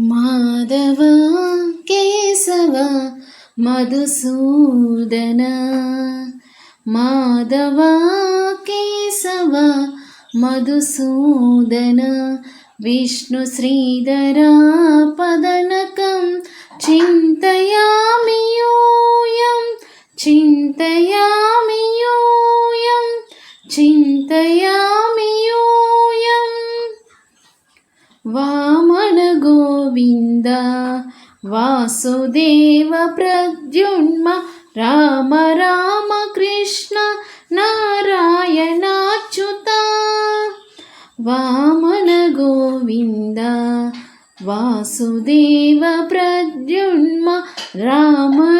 माधव केशव मधुसूदन। माधव केशव मधुसूदन। विष्णुश्रीधरापदनकं चिन्तयामि यूयं। चिन्तयामि यूयं। चिन्तया వాసుదేవ ప్రద్యున్మ రామ రామ కృష్ణ నారాయణాచ్యుత. వామన గోవింద వాసుదేవ ప్రద్యున్మ రామ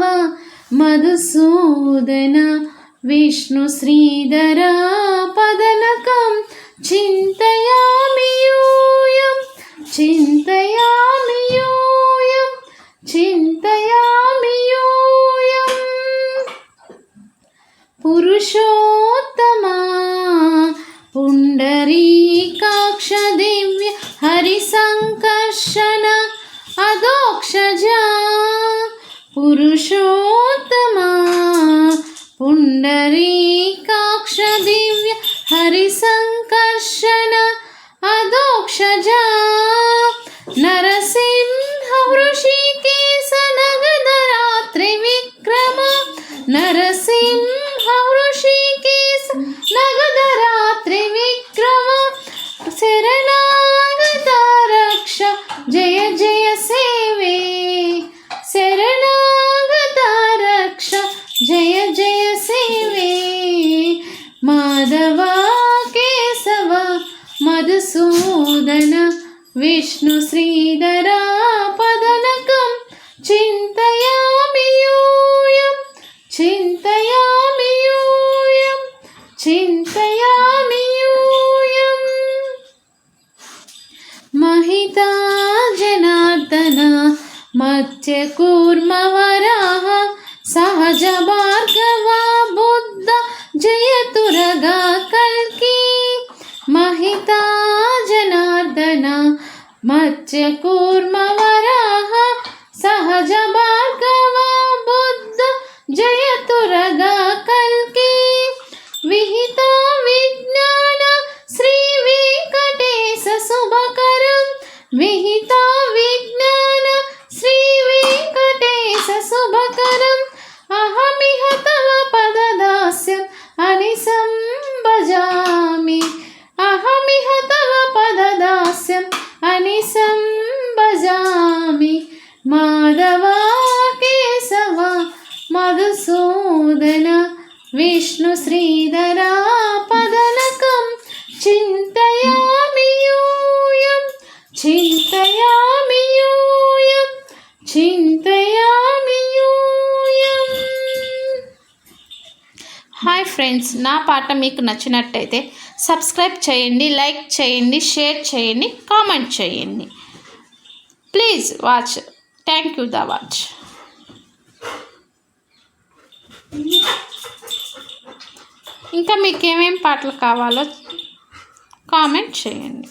కేశవ మధుసూదన విష్ణు శ్రీధర పదనకం చింతయామి యూయం చింతయామి యూయం చింతయామి యూయం పురుషోత్తమా పుండరీకాక్ష దివ్య హరిసంకర్షణ అదోక్షజా पुरुषोत्तमा पुण्डरीकाक्ष दिव्य हरिसङ्कर्षण अदोक्षजा नरसिंह वृषिकेशनगदरात्रिविक्रम नरसिंह वृषिकेश नगदरात्रिविक्रम शरणागतारक्ष जय जय सेवे। జయ జయ శివే మాధవ కేశవ మధుసూదన విష్ణు శ్రీధరా పదనకం చింతయామి యూయం చింతయామి యూయం జనార్దన మత్స్య కూర్మవరాహ सहज भार्गवा बुद्ध जयतुरगा कल्की महिता जनार्दन मत्स्यकूर्मवराः सहज भार्गवा విష్ణు శ్రీధర పదనకం చింతయామి యూయం చింతయామి యూయం చింతయామి యూయం హాయ్ ఫ్రెండ్స్ నా పాట మీకు నచ్చినట్టయితే సబ్స్క్రైబ్ చేయండి లైక్ చేయండి షేర్ చేయండి కామెంట్ చేయండి. Please watch thank you the watch ఇంకా మీకు ఏమేమి పాటలు కావాలో కామెంట్ చేయండి.